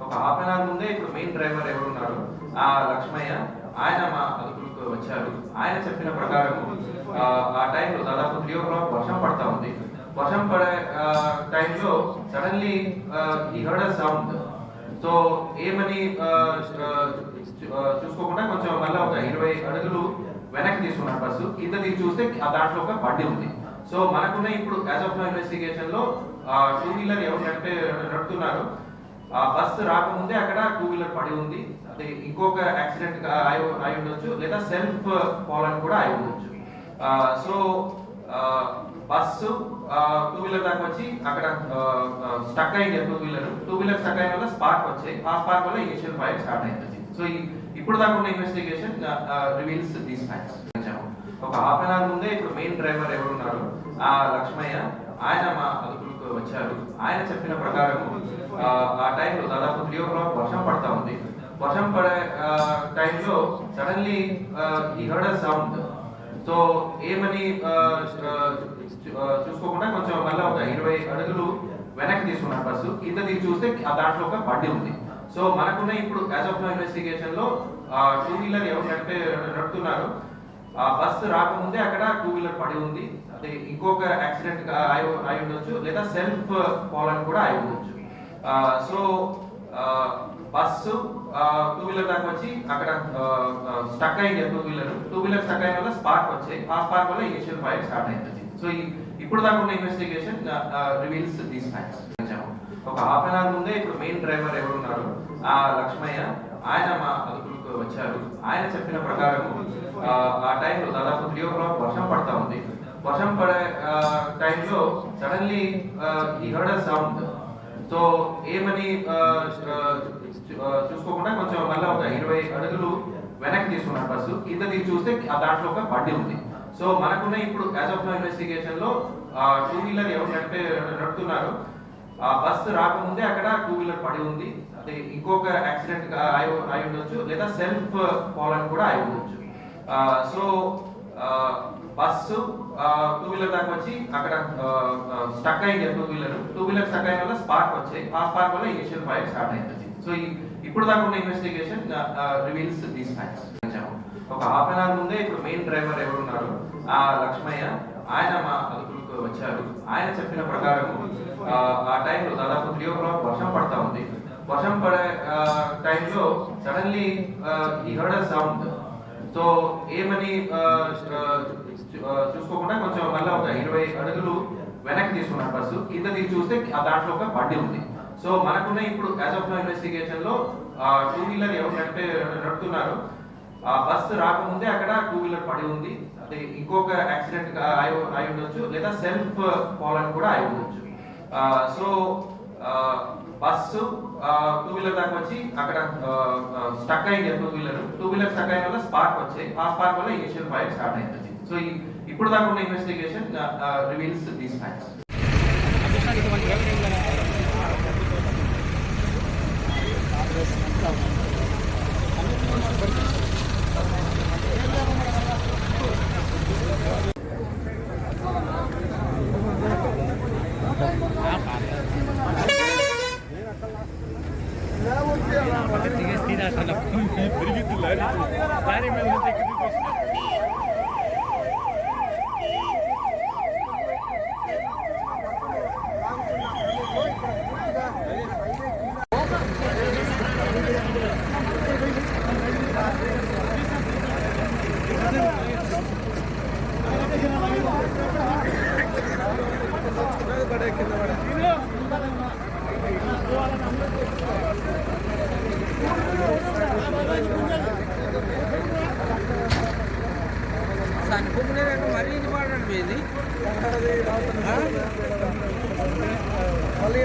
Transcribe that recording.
ఒక half an hour ముందే ఇప్పుడు మెయిన్ డ్రైవర్ ఎవరు ఉన్నారు ఆ లక్ష్మయ్య. ఆయన మా అదుపులకు వచ్చారు. ఆయన చెప్పిన ప్రకారం ఆ, టైంలో దాదాపు త్రీ ఓ క్లాక్ వర్షం పడతా ఉంది. వర్షం పడే టైంలో సడన్లీ ఈ హర్డ్ సౌండ్ సో ఏమని చూసుకోకుండా కొంచెం మళ్ళీ ఒక ఇరవై అడుగులు వెనక్కి తీసుకున్నారు బస్సు కింద తీసి చూస్తే ఆ దాంట్లో ఒక బండి ఉంది. సో మనకున్న ఇప్పుడు యాజ్ ఆఫ్ నో ఇన్వెస్టిగేషన్లో టూ వీలర్ ఎవరు నడిపే నడుపుతున్నారు ఆ బస్సు రాకముందే అక్కడ టూ వీలర్ పడి ఉంది. అది ఇంకొక యాక్సిడెంట్ అయి ఉండొచ్చు లేదా సెల్ఫ్ ఫాల్ అని కూడా అయి ఉండొచ్చు. సో బస్సు టూ వీలర్ దాకా వచ్చి అక్కడ స్టక్ అయింది two wheeler. Two wheeler stuck అయిన వల్ల స్పార్క్ వచ్చాయి. ఆ స్పార్క్ వల్ల ఇనిషియల్ ఫైర్ స్టార్ట్ అయింది. సో ఇప్పుడు దాకా ఉన్న ఇన్వెస్టిగేషన్ రివీల్స్ దీస్ ఫ్యాక్ట్స్ ఒక హాఫ్ అన్ అవర్ ముందే ఇప్పుడు మెయిన్ డ్రైవర్ ఎవరున్నారు? ఆ లక్ష్మయ్య. ఆయన మా అదుపులకు వచ్చారు. ఆయన చెప్పిన ప్రకారం ఆ, టైంలో దాదాపు త్రీ ఓ క్లాక్ వర్షం పడతా ఉంది. వర్షం పడే టైంలో సడన్లీ ఈ హర్డ్ సౌండ్ సో ఏమని చూసుకోకుండా కొంచెం మళ్ళీ ఒక ఇరవై అడుగులు వెనక్కి తీసుకున్నారు బస్సు. కింద తీసి చూస్తే ఆ దాంట్లో ఒక బండి ఉంది. సో మనకున్న ఇప్పుడు యాజ్ ఆఫ్ నో ఇన్వెస్టిగేషన్లో టూ వీలర్ ఎవరు నడిపే నడుపుతున్నారు. ఆ బస్సు రాకముందే అక్కడ టూ వీలర్ పడి ఉంది. అది ఇంకొక యాక్సిడెంట్ అయి అయి ఉండొచ్చు లేదా సెల్ఫ్ ఫాల్ అని కూడా అయి ఉండొచ్చు. సో బస్సు టూ వీలర్ దాకా వచ్చి అక్కడ స్టక్ అయింది two wheeler two wheeler stuck అయిన వల్ల స్పార్క్ వచ్చాయి. ఆ స్పార్క్ వల్ల ఇనిషియల్ ఫైర్ స్టార్ట్ అయింది. సో ఇప్పుడు దాకా ఉన్న ఇన్వెస్టిగేషన్ రివీల్స్ దీస్ ఫ్యాక్ట్స్ ఒక హాఫ్ అన్ అవర్ ముందే ఇప్పుడు మెయిన్ డ్రైవర్ ఎవరు ఉన్నారు ఆ లక్ష్మయ్య. ఆయన మా అదుపులకు వచ్చారు. ఆయన చెప్పిన ప్రకారం ఆ, టైంలో దాదాపు త్రీ ఓ క్లాక్ వర్షం పడతా ఉంది. వర్షం పడే టైంలో సడన్లీ ఈ హర్డ్ సౌండ్ సో ఏమని చూసుకోకుండా కొంచెం మళ్ళీ ఒక ఇరవై అడుగులు వెనక్కి తీసుకున్నారు బస్సు. కింద తీసి చూస్తే ఆ దాంట్లో ఒక బండి ఉంది. సో మనకున్న ఇప్పుడు యాజ్ ఆఫ్ నో ఇన్వెస్టిగేషన్లో టూ వీలర్ ఎవరు నడిపే నడుపుతున్నారు. ఆ బస్సు రాకముందే అక్కడ టూ వీలర్ పడి ఉంది. అది ఇంకొక యాక్సిడెంట్ అయి అయి ఉండొచ్చు. లేదా సెల్ఫ్ ఫాల్ అని కూడా అయి ఉండొచ్చు. సో బస్సు టూ వీలర్ దాకా వచ్చి అక్కడ స్టక్ అయింది two wheeler two wheeler stuck అయిన వల్ల స్పార్క్ వచ్చాయి. ఆ స్పార్క్ వల్ల ఇనిషియల్ ఫైర్ స్టార్ట్ అయింది. సో ఇప్పుడు దాకా ఉన్న ఇన్వెస్టిగేషన్ రివీల్స్ దీస్ ఫ్యాక్ట్స్ ఒక హాఫ్ అన్ అవర్ ముందే ఇప్పుడు మెయిన్ డ్రైవర్ ఎవరు ఉన్నారు ఆ లక్ష్మయ్య. ఆయన మా అదుపులకు వచ్చారు. ఆయన చెప్పిన ప్రకారం ఆ, టైంలో దాదాపు త్రీ ఓ క్లాక్ వర్షం పడతా ఉంది. వర్షం పడే టైంలో సడన్లీ ఈ హర్డ్ సౌండ్ సో ఏమని చూసుకోకుండా కొంచెం మళ్ళీ ఒక ఇరవై అడుగులు వెనక్కి తీసుకున్నారు బస్సు. కింద తీసి చూస్తే ఆ దాంట్లో ఒక బండి ఉంది. సో మనకున్న ఇప్పుడు యాజ్ ఆఫ్ ఇన్వెస్టిగేషన్లో టూ వీలర్ ఎవరు నడిపే నడుపుతున్నారు. ఆ బస్సు రాకముందే అక్కడ టూ వీలర్ పడి ఉంది. అది ఇంకొక యాక్సిడెంట్ అయి అయి ఉండొచ్చు. లేదా సెల్ఫ్ ఫాల్ అని కూడా అయి ఉండొచ్చు. సో బస్సు టూ వీలర్ దాకా వచ్చి అక్కడ స్టక్ అయింది two wheeler two wheeler stuck అయిన వల్ల స్పార్క్ వచ్చాయి. ఆ స్పార్క్ వల్ల ఇనిషియల్ ఫైర్ స్టార్ట్ అయింది. సో ఇప్పుడు దాకా ఉన్న ఇన్వెస్టిగేషన్ రివీల్స్ దీస్ ఫ్యాక్ట్స్ ದಾಟಲ್ಲ ಬರಿಗಿತ್ತು ಲಾರಿ ಲಾರಿ ಮೇಲೆ ಕಿಂದ మీది మళ్ళీ